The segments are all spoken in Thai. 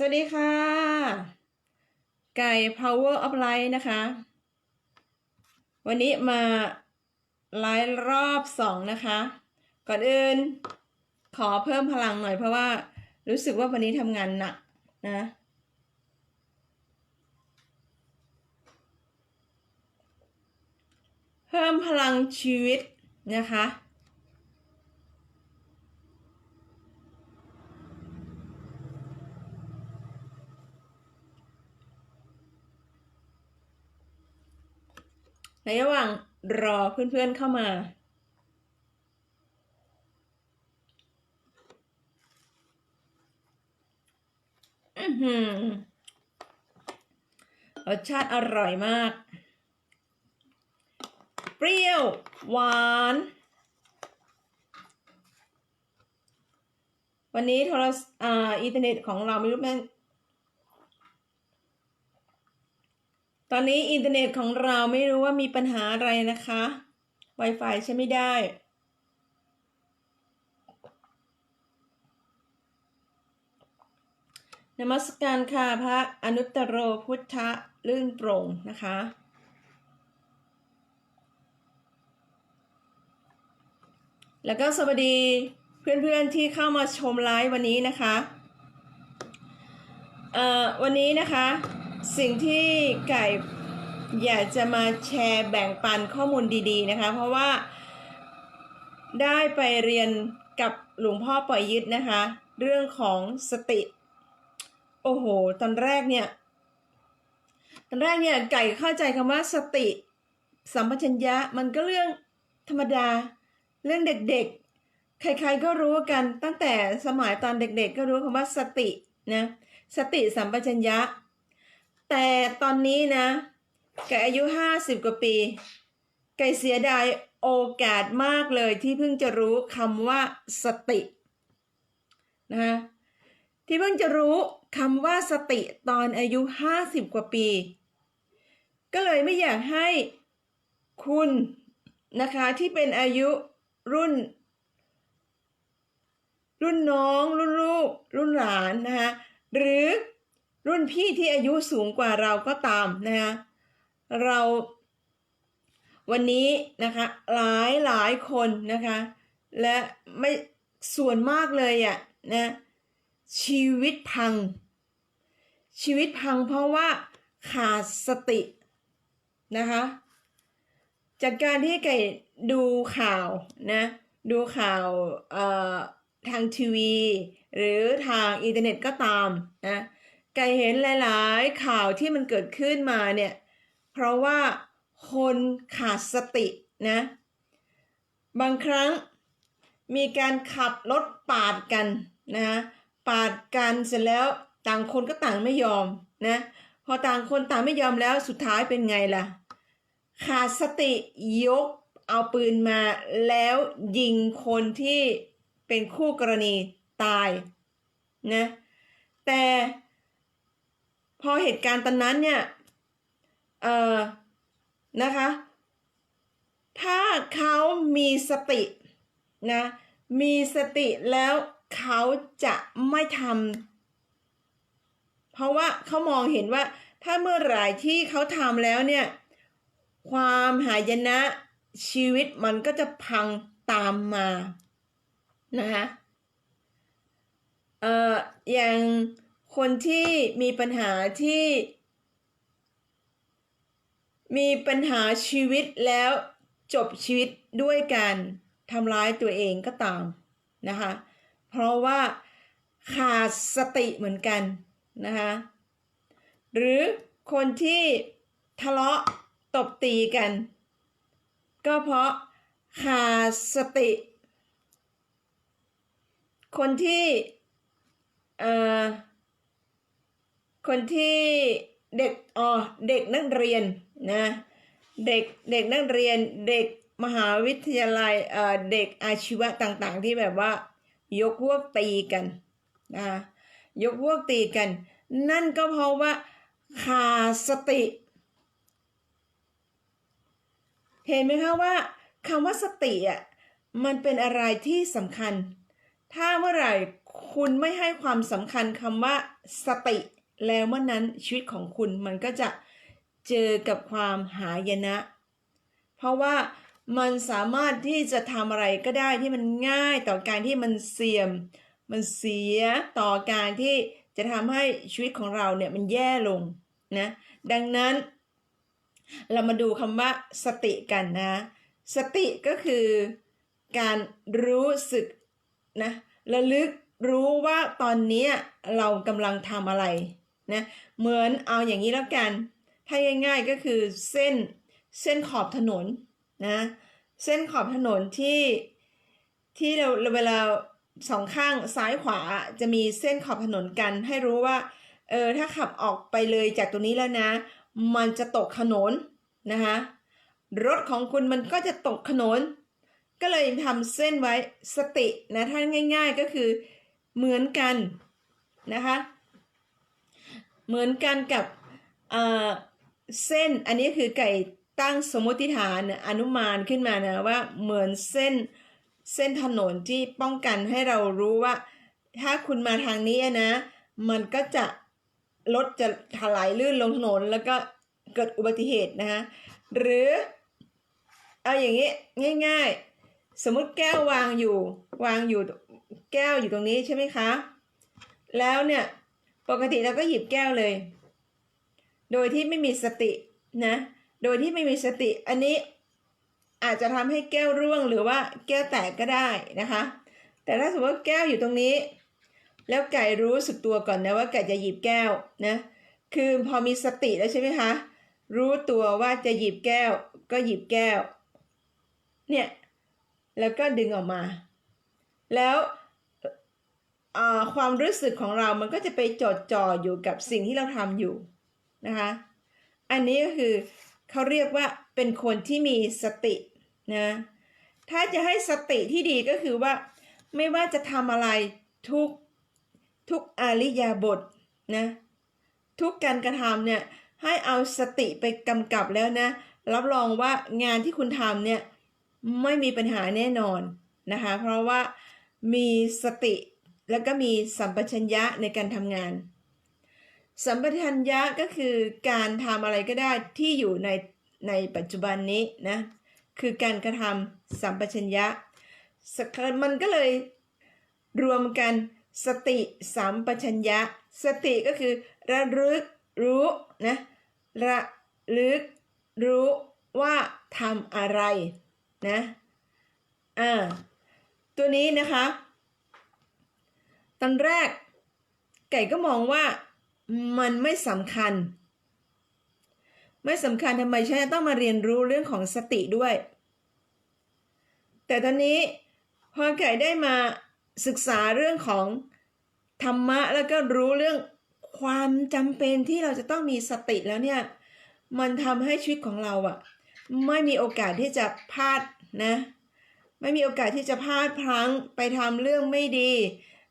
สวัสดีค่ะ ไก่ Power of Light นะคะ วันนี้มาไลฟ์รอบสองนะคะ ก่อนอื่นขอเพิ่มพลังหน่อยเพราะว่ารู้สึกว่าวันนี้ทำงานหนักนะ เพิ่มพลังชีวิตนะคะ ในระหว่างรอเพื่อนๆเข้ามา อือหือรสชาติอร่อยมาก เปรี้ยว หวาน วันนี้โทรศอ่าอินเทอร์เน็ตของเราไม่รู้แม่ ตอนนี้อินเทอร์เน็ตของเราไม่รู้ว่ามีปัญหาอะไรนะคะ Wi-Fi ใช้ไม่ได้ นมัสการค่ะพระอนุตตโรพุทธะลื่นโปร่งนะคะ แล้วก็สวัสดีเพื่อนๆที่เข้ามาชมไลฟ์วันนี้นะคะ เอ่อวันนี้นะคะ สิ่งที่ไก่อยากจะมาแชร์แบ่งปันข้อมูลดีๆนะคะ เพราะว่าได้ไปเรียนกับหลวงพ่อปล่อยยึดนะคะ เรื่องของสติ โอ้โห ตอนแรกเนี่ย ตอนแรกเนี่ยไก่เข้าใจคำว่าสติ สัมปชัญญะมันก็เรื่องธรรมดา เรื่องเด็กๆ ใครๆก็รู้กันตั้งแต่สมัยตอนเด็กๆ ก็รู้คำว่าสตินะสติสัมปชัญญะ แต่ตอนนี้นะไก่อายุห้าสิบกว่าปีไก่เสียดายโอกาสมากเลยที่เพิ่งจะรู้คำว่าสตินะคะที่เพิ่งจะรู้คำว่าสติตอนอายุห้าสิบกว่าปี ก็เลยไม่อยากให้คุณนะคะที่เป็นอายุรุ่น รุ่นน้องรุ่นลูกรุ่นหลานนะคะหรือ รุ่นพี่ที่อายุสูงกว่าเราก็ตามนะคะเราวันนี้นะคะหลายหลายคนนะคะ และไม่ส่วนมากเลยอะ่ะนะชีวิตพัง ชีวิตพังเพราะว่าขาดสตินะคะจากการที่ไก่ดูข่าวนะดูข่าวทางทีวี หรือทางอินเทอร์เน็ตก็ตามนะ ไก่เห็นหลายๆ ข่าวที่มันเกิดขึ้นมาเนี่ย เพราะว่าคนขาดสตินะ บางครั้งมีการขับรถปาดกันนะปาดกันเสร็จแล้วต่างคนก็ต่างไม่ยอมนะพอต่างคนต่างไม่ยอมแล้วสุดท้ายเป็นไงล่ะ ขาดสติยกเอาปืนมาแล้วยิงคนที่เป็นคู่กรณีตายนะแต่ พอเหตุการณ์ตอนนั้นเนี่ย เอ่อ นะคะ ถ้าเขามีสตินะ มีสติแล้วเขาจะไม่ทำ เพราะว่าเขามองเห็นว่าถ้าเมื่อไหร่ที่เขาทำแล้วเนี่ย ความหายนะชีวิตมันก็จะพังตามมานะคะเอ่ออย่าง คนที่มีปัญหาที่ มีปัญหาชีวิตแล้วจบชีวิตด้วยการทำร้ายตัวเองก็ตามนะคะ เพราะว่าขาดสติเหมือนกันนะคะหรือคนที่ทะเลาะตบตีกัน ก็เพราะขาดสติ คนที่เอ่อ คนที่เด็กอ๋อเด็กนักเรียนนะเด็กเด็กนักเรียนเด็กมหาวิทยาลัยเอ่อเด็กอาชีวะต่างๆ ที่แบบว่า ยกพวกตีกันนะยกพวกตีกัน นั่นก็เพราะว่าขาดสติ เห็นไหมคะว่าคำว่าสติอะมันเป็นอะไรที่สำคัญ ถ้าเมื่อไหร่คคุณไม่ให้ความสำคัญคำว่าสติ แล้วเมื่อนั้นชีวิตของคุณมันก็จะเจอกับความหายนะ เพราะว่ามันสามารถที่จะทำอะไรก็ได้ที่มันง่ายต่อการที่มันเสี่ยม มันเสียต่อการที่จะทำให้ชีวิตของเราเนี่ยมันแย่ลงนะดังนั้น เรามาดูคำว่าสติกันนะ สติก็คือการรู้สึกนะระลึกรู้ว่าตอนนี้เรากำลังทำอะไร นะเหมือนเอาอย่างนี้แล้วกัน ถ้าง่ายๆก็คือเส้นเส้นขอบถนนนะเส้นขอบถนนที่ที่เราเวลาสองข้างซ้ายขวาจะมีเส้นขอบถนนกันให้รู้ว่าเออถ้าขับออกไปเลยจากตรงนี้แล้วนะ มันจะตกถนนนะคะรถของคุณมันก็จะตกถนน ก็เลยทำเส้นไว้สตินะถ้าง่าย ๆก็คือเหมือนกันนะคะ เหมือนกันกับเส้นอันนี้คือไก่ตั้งสมมติฐานอนุมานขึ้นมานะว่าเหมือนเส้นเส้นถนนที่ป้องกันให้เรารู้ว่า ถ้าคุณมาทางนี้นะ มันก็จะรถจะถลายลื่นลงถนนแล้วก็เกิดอุบัติเหตุนะคะหรือเอาอย่างนี้ง่ายๆ สมมติแก้ววางอยู่วางอยู่แก้วอยู่ตรงนี้ใช่ไหมคะ แล้วเนี่ย ปกติเราก็หยิบแก้วเลย โดยที่ไม่มีสตินะ โดยที่ไม่มีสติ อันนี้อาจจะทำให้แก้วร่วงหรือว่าแก้วแตกก็ได้นะคะ แต่ถ้าสมมติว่าแก้วอยู่ตรงนี้ แล้วไก่รู้สึกตัวก่อนนะว่าไก่จะหยิบแก้วนะ คือพอมีสติแล้วใช่ไหมคะ รู้ตัวว่าจะหยิบแก้ว ก็หยิบแก้ว เนี่ย แล้วก็ดึงออกมา แล้ว ความรู้สึกของเรามันก็จะไปจดจ่ออยู่กับสิ่งที่เราทำอยู่นะคะ อันนี้ก็คือเขาเรียกว่าเป็นคนที่มีสตินะ ถ้าจะให้สติที่ดีก็คือว่า ไม่ว่าจะทำอะไรทุกทุกอาริยาบทนะทุกการกระทำเนี่ยให้เอาสติไปกำกับแล้วนะ รับรองว่างานที่คุณทำเนี่ยไม่มีปัญหาแน่นอนนะคะ เพราะว่ามีสติ แล้วก็มีสัมปชัญญะในการทำงาน สัมปชัญญะก็คือการทำอะไรก็ได้ที่อยู่ในในปัจจุบันนี้นะคือการกระทำสัมปชัญญะมันก็เลยรวมกันสติสัมปชัญญะ สติก็คือระลึกรู้นะระลึกรู้ว่าทำอะไรนะอ่าตัวนี้นะคะ ตอนแรก ไก่ก็มองว่ามันไม่สำคัญ ไม่สำคัญทำไมฉันต้องมาเรียนรู้เรื่องของสติด้วย แต่ตอนนี้พอไก่ได้มาศึกษาเรื่องของธรรมะแล้วก็รู้เรื่องความจำเป็นที่เราจะต้องมีสติแล้วเนี่ย มันทำให้ชีวิตของเราอะไม่มีโอกาสที่จะพลาดนะ ไม่มีโอกาสที่จะพลาดพลั้งไปทำเรื่องไม่ดี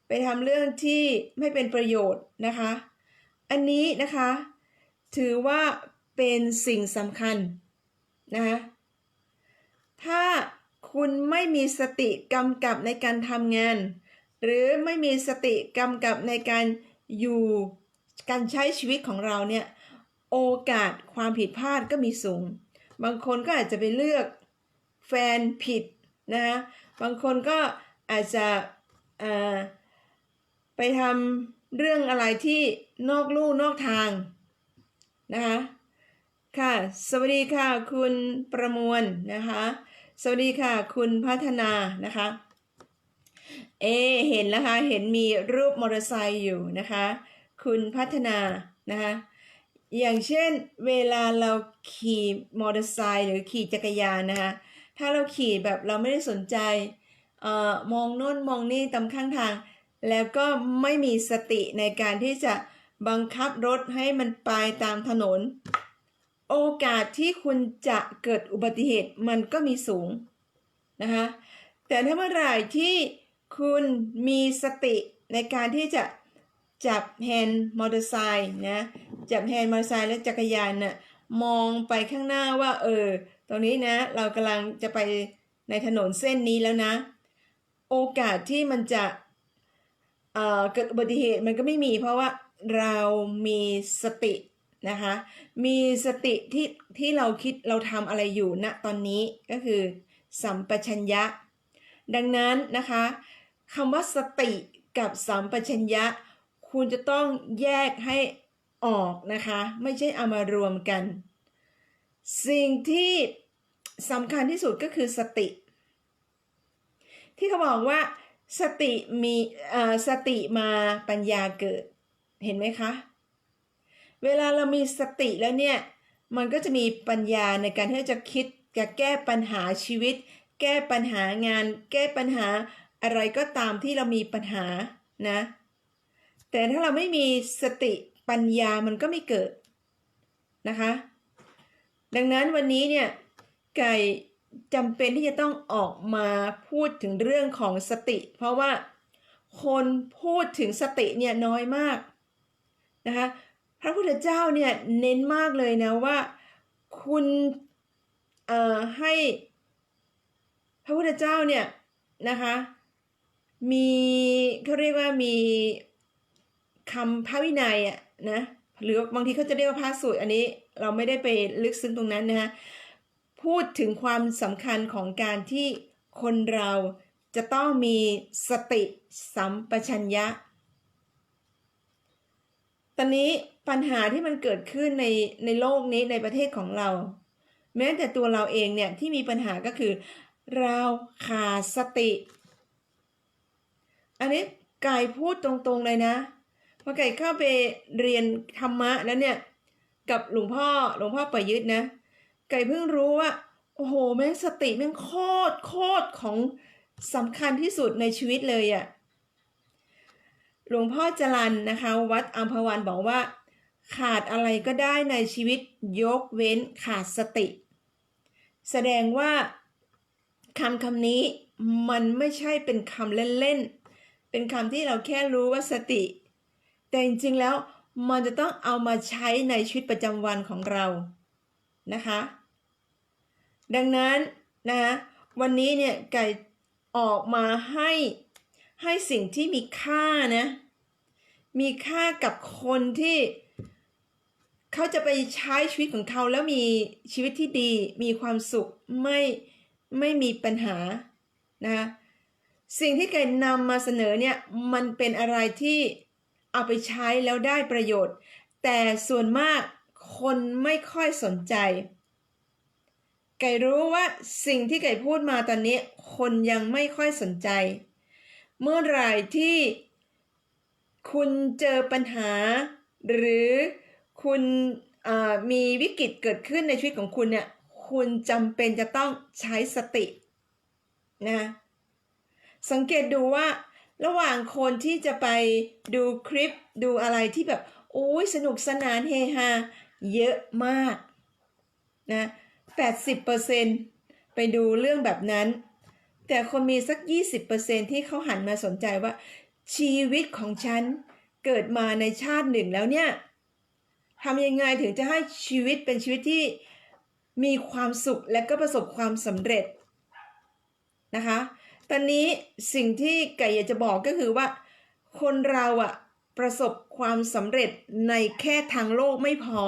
ไปทำเรื่องที่ไม่เป็นประโยชน์นะคะ อันนี้นะคะ ถือว่าเป็นสิ่งสำคัญนะคะถ้าคุณไม่มีสติกำกับในการทำงาน หรือไม่มีสติกำกับในการอยู่การใช้ชีวิตของเราเนี่ยโอกาสความผิดพลาดก็มีสูง บางคนก็อาจจะไปเลือกแฟนผิดนะคะบางคนก็อาจจะ ไปทำเรื่องอะไรที่นอกลู่นอกทางนะคะค่ะ สวัสดีค่ะ คุณประมวลนะคะ สวัสดีค่ะ คุณพัฒนานะคะ เอ เห็นแล้วคะ เห็นมีรูปมอเตอร์ไซค์อยู่นะคะ คุณพัฒนานะคะ อย่างเช่นเวลาเราขี่มอเตอร์ไซค์หรือขี่จักรยานนะคะ ถ้าเราขี่แบบเราไม่ได้สนใจ เอ่อ มองโน่นมองนี่ตามข้างทาง แล้วก็ไม่มีสติในการที่จะบังคับรถให้มันไปตามถนน โอกาสที่คุณจะเกิดอุบัติเหตุมันก็มีสูงนะคะแต่ถ้าเมื่อไหร่ที่คุณมีสติในการที่จะจับแฮนด์มอเตอร์ไซค์นะจับแฮนด์มอเตอร์ไซค์และจักรยานนะ่ะมองไปข้างหน้าว่า เออ ตรงนี้นะ เรากำลังจะไปในถนนเส้นนี้แล้วนะ โอกาสที่มันจะ เอ่อเกิดอุบัติเหตุมันก็ไม่มี เพราะว่าเรามีสตินะคะ มีสติที่ที่เราคิดเราทำอะไรอยู่ณตอนนี้ก็คือ สัมปชัญญะ ดังนั้นนะคะคำว่าสติกับสัมปชัญญะ คุณจะต้องแยกให้ออกนะคะ ไม่ใช่เอามารวมกัน สิ่งที่สำคัญที่สุดก็คือสติ ที่เขาบอกว่า สติมีอ่อสติมาปัญญาเกิด เห็นไหมคะ เวลาเรามีสติแล้วเนี่ย มันก็จะมีปัญญาในการที่จะคิดจะแก้ปัญหาชีวิต แก้ปัญหางาน แก้ปัญหาอะไรก็ตามที่เรามีปัญหานะ แต่ถ้าเราไม่มีสติปัญญามันก็ไม่เกิดนะคะ ดังนั้นวันนี้เนี่ยไก่ จำเป็นที่จะต้องออกมาพูดถึงเรื่องของสติ เพราะว่าคนพูดถึงสติเนี่ยน้อยมากนะคะพระพุทธเจ้าเนี่ยเน้นมากเลยนะว่าคุณเอ่อให้พระพุทธเจ้าเนี่ยนะคะมีเขาเรียกว่ามีคำพระวินัยอะนะหรือบางทีเขาจะเรียกว่าพระสูตรอันนี้เราไม่ได้ไปลึกซึ้งตรงนั้นนะฮะ พูดถึงความสำคัญของการที่คนเราจะต้องมีสติสัมปชัญญะ ตอนนี้ปัญหาที่มันเกิดขึ้นในในโลกนี้ในประเทศของเรา แม้แต่ตัวเราเองเนี่ยที่มีปัญหาก็คือ เราขาดสติ อันนี้ไก่พูดตรงๆเลยนะพอไก่เข้าไปเรียนธรรมะแล้วเนี่ยกับหลวงพ่อหลวงพ่อประยุทธ์นะ ไก่เพิ่งรู้ว่า โอ้โห แม่งสติแม่งโคตรโคตรของสำคัญที่สุดในชีวิตเลยอะ่ะหลวงพ่อจรันนะคะ วัดอัมพวันบอกว่า ขาดอะไรก็ได้ในชีวิตยกเว้นขาดสติ แสดงว่าคำคำนี้มันไม่ใช่เป็นคำเล่นๆ เป็นคำที่เราแค่รู้ว่าสติ แต่จริงๆแล้วมันจะต้องเอามาใช้ในชีวิตประจำวันของเรานะคะ ดังนั้นนะวันนี้เนี่ยไก่ออกมาให้ให้สิ่งที่มีค่านะ มีค่ากับคนที่เขาจะไปใช้ชีวิตของเขาแล้วมีชีวิตที่ดีมีความสุขไม่ไม่มีปัญหานะคะสิ่งที่ไก่นำมาเสนอเนี่ยมันเป็นอะไรที่เอาไปใช้แล้วได้ประโยชน์ แต่ส่วนมากคนไม่ค่อยสนใจ ไก่รู้ว่าสิ่งที่ไก่พูดมาตอนนี้ คนยังไม่ค่อยสนใจ เมื่อไหร่ที่คุณเจอปัญหา หรือคุณมีวิกฤตเกิดขึ้นในชีวิตของคุณเนี่ยคุณจำเป็นจะต้องใช้สตินะสังเกตดูว่า ระหว่างคนที่จะไปดูคลิปดูอะไรที่แบบโอ้ยสนุกสนานเฮฮาเยอะมากนะ 80%ไปดูเรื่องแบบนั้น แต่คนมีสัก 20%ที่เขาหันมาสนใจว่า ชีวิตของฉันเกิดมาในชาติหนึ่งแล้วเนี่ยทำยังไงถึงจะให้ชีวิตเป็นชีวิตที่มีความสุขและก็ประสบความสำเร็จนะคะ ตอนนี้สิ่งที่ไก่อยากจะบอกก็คือว่า คนเราอะประสบความสำเร็จในแค่ทางโลกไม่พอ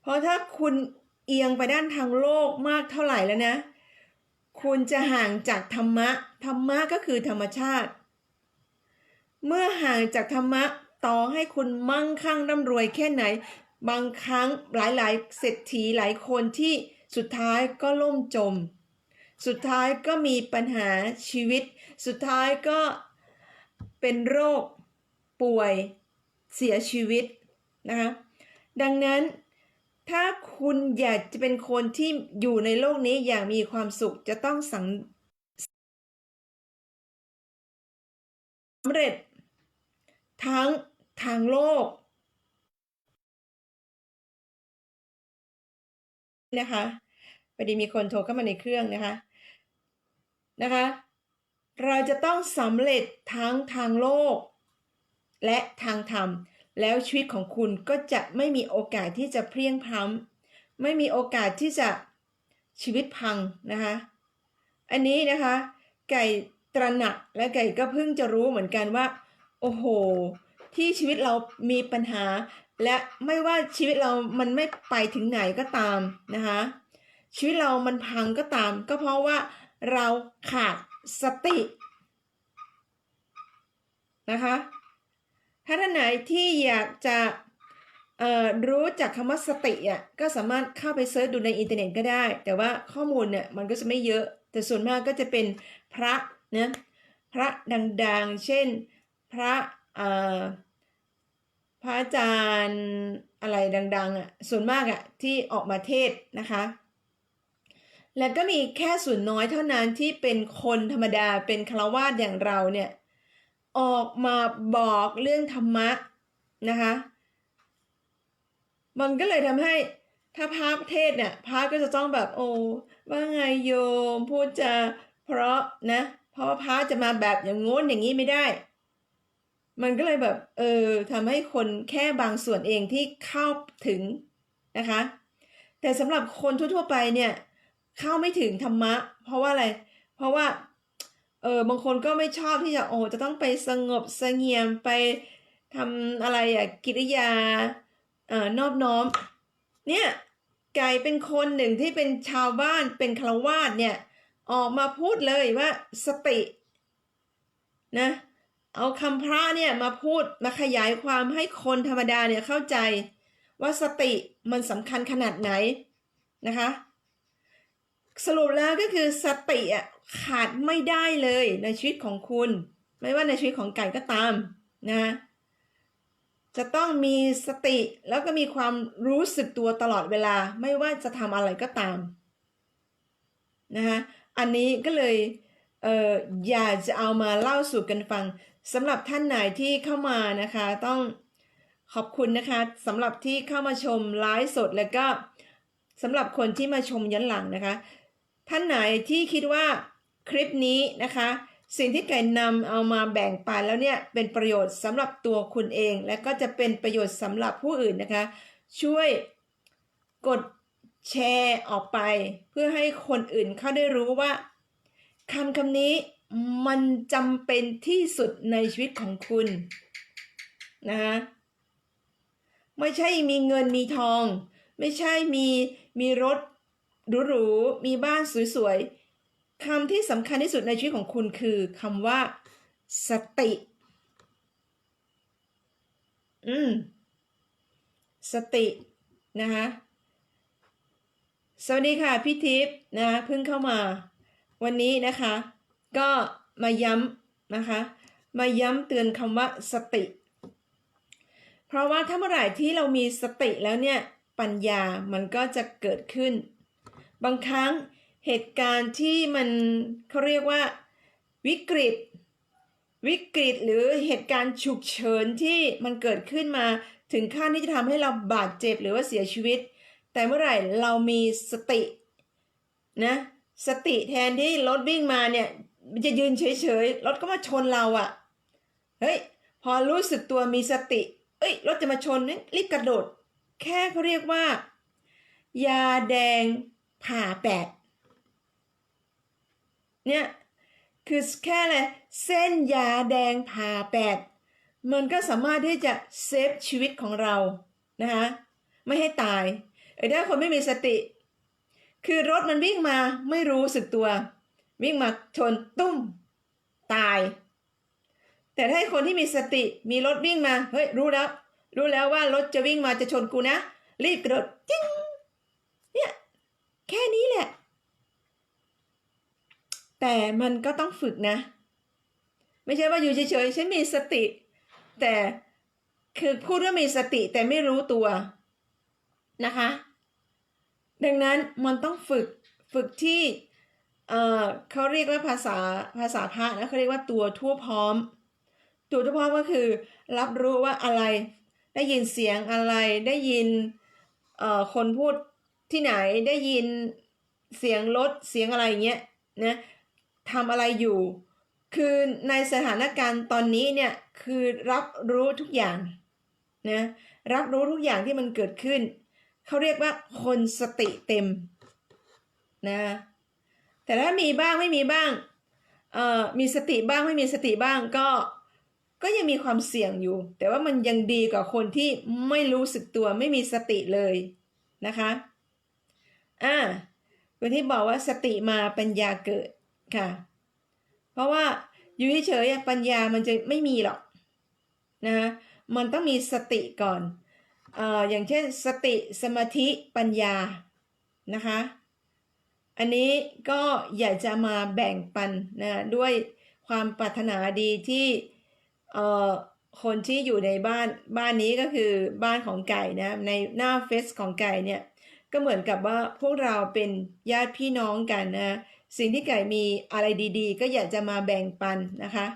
เพราะถ้าคุณ เอียงไปด้านทางโลกมากเท่าไหร่แล้วนะ คุณจะห่างจากธรรมะ ธรรมะก็คือธรรมชาติ เมื่อห่างจากธรรมะต่อให้คุณมั่งคั่งร่ำรวยแค่ไหน บางครั้งหลายๆเศรษฐีหลายคนที่สุดท้ายก็ล่มจม สุดท้ายก็มีปัญหาชีวิต สุดท้ายก็เป็นโรคป่วยเสียชีวิตนะคะดังนั้น ถ้าคุณอยากจะเป็นคนที่อยู่ในโลกนี้อย่างมีความสุขจะต้องสังสำเร็จ ทั้งทางโลกนะคะพอดีมีคนโทรเข้ามาในเครื่องนะคะนะคะ เราจะต้องสำเร็จทั้งทางโลก และทางธรรม แล้วชีวิตของคุณก็จะไม่มีโอกาสที่จะเพลียงพล้ำไม่มีโอกาสที่จะชีวิตพังนะคะ อันนี้นะคะ ไก่ตระหนักและไก่ก็เพิ่งจะรู้เหมือนกันว่า โอ้โห ที่ชีวิตเรามีปัญหา และไม่ว่าชีวิตเรามันไม่ไปถึงไหนก็ตามนะคะ ชีวิตเรามันพังก็ตาม ก็เพราะว่าเราขาดสตินะคะ ถ้าท่านไหนที่อยากจะรู้จักคำว่าสติอะก็สามารถเข้าไปเซิร์ชดูในอินเทอร์เน็ตก็ได้ แต่ว่าข้อมูลเนี่ยมันก็จะไม่เยอะ แต่ส่วนมากก็จะเป็นพระนะพระดังๆ เช่นพระเอ่อพระอาจารย์อะไรดังๆอะส่วนมากอะที่ออกมาเทศน์นะคะ แล้วก็มีแค่ส่วนน้อยเท่านั้นที่เป็นคนธรรมดาเป็นฆราวาสอย่างเราเนี่ย ออกมาบอกเรื่องธรรมะนะคะ มันก็เลยทำให้ถ้าพระเทศเนี่ยพระก็จะต้องแบบโอ้ว่าไงโยมพูดจะเพราะนะ เพราะว่าพระจะมาแบบอย่างงู้นอย่างนี้ไม่ได้ มันก็เลยแบบเออทำให้คนแค่บางส่วนเองที่เข้าถึงนะคะ แต่สำหรับคนทั่วๆไปเนี่ยเข้าไม่ถึงธรรมะ เพราะว่าอะไร เพราะว่า เออ บางคนก็ไม่ชอบที่จะโอ้จะต้องไปสงบเสงี่ยมไปทำอะไรอะกิริยาเอ่อนอบน้อม เนี่ยไก่เป็นคนหนึ่งที่เป็นชาวบ้านเป็นฆราวาสเนี่ย ออกมาพูดเลยว่าสตินะเอาคำพระเนี่ยมาพูดมาขยายความให้คนธรรมดาเนี่ยเข้าใจว่าสติมันสำคัญขนาดไหนนะคะ สรุปแล้วก็คือสติอะ ขาดไม่ได้เลยในชีวิตของคุณ ไม่ว่าในชีวิตของไก่ก็ตามนะจะต้องมีสติแล้วก็มีความรู้สึกตัวตลอดเวลาไม่ว่าจะทำอะไรก็ตามนะคะอันนี้ก็เลยเอออยากจะเอามาเล่าสู่กันฟังสำหรับท่านไหนที่เข้ามานะคะ ต้องขอบคุณนะคะสำหรับที่เข้ามาชมไลฟ์สดแล้วก็สำหรับคนที่มาชมย้อนหลังนะคะ ท่านไหนที่คิดว่า คลิปนี้นะคะ สิ่งที่ไก่นำเอามาแบ่งปันแล้วเนี่ยเป็นประโยชน์สำหรับตัวคุณเอง และก็จะเป็นประโยชน์สำหรับผู้อื่นนะคะ ช่วยกดแชร์ออกไป เพื่อให้คนอื่นเขาได้รู้ว่าคำคำนี้มันจำเป็นที่สุดในชีวิตของคุณนะคะไม่ใช่มีเงินมีทอง ไม่ใช่มีมีรถหรูๆมีบ้านสวยๆ คำที่สำคัญที่สุดในชีวิตของคุณคือคำว่า สติ อืม สตินะคะสวัสดีค่ะพี่ทิพย์นะเพิ่งเข้ามา วันนี้นะคะ ก็มาย้ำนะคะ มาย้ำเตือนคำว่าสติ เพราะว่าถ้าเมื่อไหร่ที่เรามีสติแล้วเนี่ยปัญญามันก็จะเกิดขึ้น บางครั้ง เหตุการณ์ที่มันเขาเรียกว่าวิกฤต วิกฤตหรือเหตุการณ์ฉุกเฉินที่มันเกิดขึ้นมาถึงขั้นที่จะทำให้เราบาดเจ็บหรือว่าเสียชีวิต แต่เมื่อไหร่เรามีสตินะสติแทนที่รถวิ่งมาเนี่ยมันจะยืนเฉยๆรถก็มาชนเราอะ่ะเฮ้ยพอรู้สึกตัวมีสติ เอ้ยรถจะมาชนนี่รีบกระโดด แค่เขาเรียกว่า ยาแดงผ่าแปด เนี่ยคือแค่เลยเส้นยาแดงผ่าแปดมันก็สามารถที่จะเซฟชีวิตของเรานะคะไม่ให้ตายไอ้ถ้าคนไม่มีสติ คือรถมันวิ่งมาไม่รู้สึกตัว วิ่งมาชนตุ้ม ตาย แต่ถ้าคนที่มีสติมีรถวิ่งมาเฮ้ยรู้แล้ว รู้แล้วว่ารถจะวิ่งมาจะชนกูนะ รีบกระโดดจิ้งเนี่ยแค่นี้แหละ แต่มันก็ต้องฝึกนะ ไม่ใช่ว่าอยู่เฉยๆฉันมีสติ แต่คือพูดว่ามีสติแต่ไม่รู้ตัวนะคะ ดังนั้นมันต้องฝึกฝึกที่เเขาเรียกว่าภาษาภาษาพระนะเขาเรียกว่าตัวทั่วพร้อม ตัวทั่วพร้อมก็คือ รับรู้ว่าอะไร ได้ยินเสียงอะไร ได้ยินคนพูดที่ไหน ได้ยินเสียงรถเสียงอะไรอย่างเงี้ยนะ ทำอะไรอยู่ คือในสถานการณ์ตอนนี้เนี่ยคือรับรู้ทุกอย่างนะรับรู้ทุกอย่างที่มันเกิดขึ้น เขาเรียกว่าคนสติเต็มนะแต่ถ้ามีบ้างไม่มีบ้างเอ่อมีสติบ้างไม่มีสติบ้างก็ก็ยังมีความเสี่ยงอยู่ แต่ว่ามันยังดีกว่าคนที่ไม่รู้สึกตัวไม่มีสติเลยนะคะอ่าคนที่บอกว่าสติมาปัญญาเกิด ค่ะ เพราะว่าอยู่เฉยๆปัญญามันจะไม่มีหรอกนะคะมันต้องมีสติก่อนเอ่ออย่างเช่นสติสมาธิปัญญานะคะ อันนี้ก็อยากจะมาแบ่งปันนะด้วยความปรารถนาดีที่เอ่อคนที่อยู่ในบ้านบ้านนี้ก็คือบ้านของไก่นะในหน้าเฟซของไก่เนี่ยก็เหมือนกับว่าพวกเราเป็นญาติพี่น้องกันนะ สิ่งที่ไก่มีอะไรดีๆ ก็อยากจะมาแบ่งปันนะคะ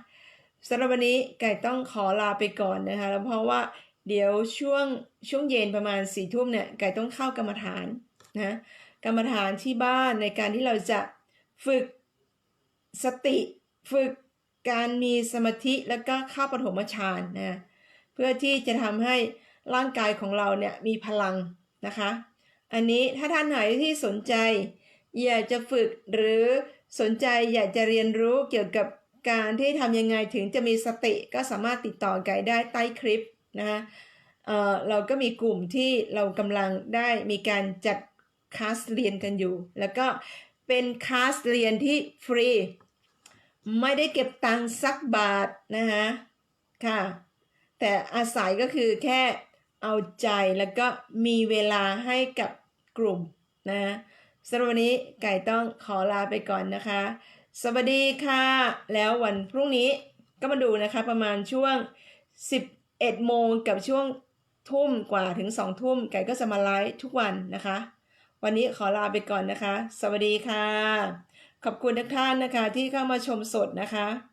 สำหรับวันนี้ไก่ต้องขอลาไปก่อนนะคะแล้วเพราะว่าเดี๋ยวช่วงช่วงเย็นประมาณสี่ทุ่มเนี่ยไก่ต้องเข้ากรรมฐานนะกรรมฐานที่บ้านในการที่เราจะฝึกสติฝึกการมีสมาธิแล้วก็เข้าปฐมฌานนะเพื่อที่จะทำให้ร่างกายของเราเนี่ยมีพลังนะคะ อันนี้ถ้าท่านไหนที่สนใจ อยากจะฝึกหรือสนใจอยากจะเรียนรู้เกี่ยวกับการที่ทำยังไงถึงจะมีสติก็สามารถติดต่อไกด์ได้ใต้คลิปนะคะเเราก็มีกลุ่มที่เรากำลังได้มีการจัดคลาสเรียนกันอยู่ แล้วก็เป็นคลาสเรียนที่ฟรี ไม่ได้เก็บตังค์สักบาทนะคะค่ะ แต่อาศัยก็คือแค่เอาใจแล้วก็มีเวลาให้กับกลุ่มนะะ สำหรับวันนี้ไก่ต้องขอลาไปก่อนนะคะ สวัสดีค่ะ แล้ววันพรุ่งนี้ก็มาดูนะคะประมาณช่วง 11 โมงกับช่วงทุ่มกว่าถึง 2 ทุ่ม ไก่ก็จะมาไลฟ์ทุกวันนะคะ วันนี้ขอลาไปก่อนนะคะ สวัสดีค่ะ ขอบคุณทุกท่านนะคะที่เข้ามาชมสดนะคะ